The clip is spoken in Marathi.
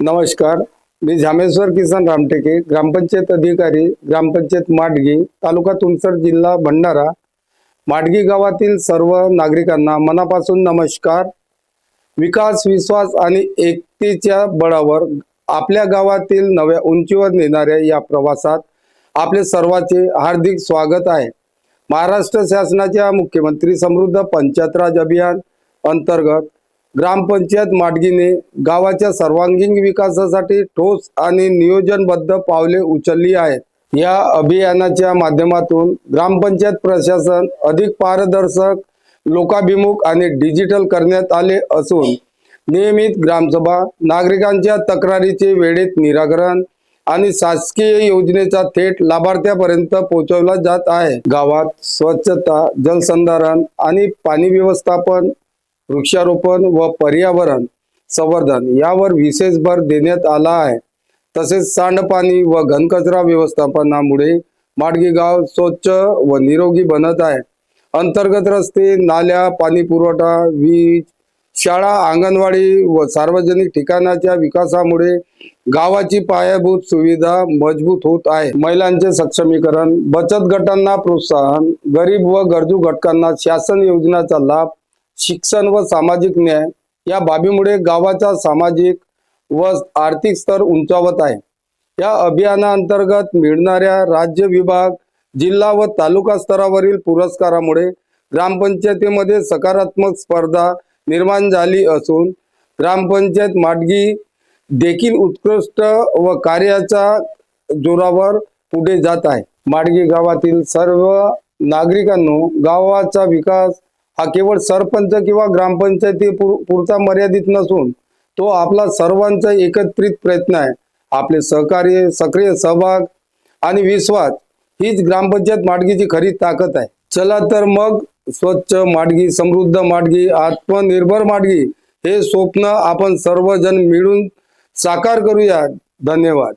नमस्कार. मी झामेश्वर किसन रामटेके ग्रामपंचायत अधिकारी ग्रामपंचायत माडगी तालुका तुमसर जिल्हा भंडारा. माडगी गावातील सर्व नागरिकांना मनापासून नमस्कार. विकास विश्वास आणि एकतेच्या बळावर आपल्या गावातील नव्या उंचीवर नेणाऱ्या या प्रवासात आपले सर्वांचे हार्दिक स्वागत आहे. महाराष्ट्र शासनाच्या मुख्यमंत्री समृद्ध पंचायतराज अभियान अंतर्गत ग्रामपंचायत माडगीने गावाच्या सर्वांगीण विकासासाठी ठोस आणि नियोजनबद्ध पावले उचलली आहेत. या अभियानाच्या माध्यमातून ग्रामपंचायत प्रशासन अधिक पारदर्शक लोकाभिमुख आणि डिजिटल करण्यात आले असून नियमित ग्रामसभा नागरिकांच्या तक्रारीचे वेळेत निराकरण आणि शासकीय योजनेचा थेट लाभार्थ्यापर्यंत पोहोचवला जात आहे. गावात स्वच्छता जलसंधारण आणि पाणी व्यवस्थापन वृक्षारोपण व पर्यावरण संवर्धन यावर विशेष भर देण्यात आला आहे. तसेच सांडपाणी व घनकचरा व्यवस्थापनामुळे माडगी गाव स्वच्छ व निरोगी बनत आहे. अंतर्गत रस्ते नाल्या पाणी पुरवठा वीज शाळा अंगणवाडी व सार्वजनिक ठिकाणाच्या विकासामुळे गावाची पायाभूत सुविधा मजबूत होत आहे. महिलांचे सक्षमीकरण बचत गटांना प्रोत्साहन गरीब व गरजू घटकांना शासन योजनाचा लाभ शिक्षण व सामाजिक न्याय या बाबीमुळे गावाचा सामाजिक व आर्थिक स्तर उंचावत आहे. या अभियानाअंतर्गत मिळणाऱ्या राज्य विभाग जिल्हा व तालुका स्तरावरील पुरस्कारामुळे ग्रामपंचायतीमध्ये सकारात्मक स्पर्धा निर्माण झाली असून ग्रामपंचायत माडगी देखील उत्कृष्ट व कार्याच्या जोरावर पुढे जात आहे. माडगी गावातील सर्व नागरिकांनो गावाचा विकास हा केवळ सरपंच किंवा ग्रामपंचायती पुरता मर्यादित नसून तो आपला सर्वांचा एकत्रित प्रयत्न आहे. आपले सहकार्य सक्रिय सहभाग आणि विश्वास हीच ग्रामपंचायत माडगीची खरी ताकद आहे. चला तर मग स्वच्छ माडगी समृद्ध माडगी आत्मनिर्भर माडगी हे स्वप्न आपण सर्वजण मिळून साकार करूया. धन्यवाद.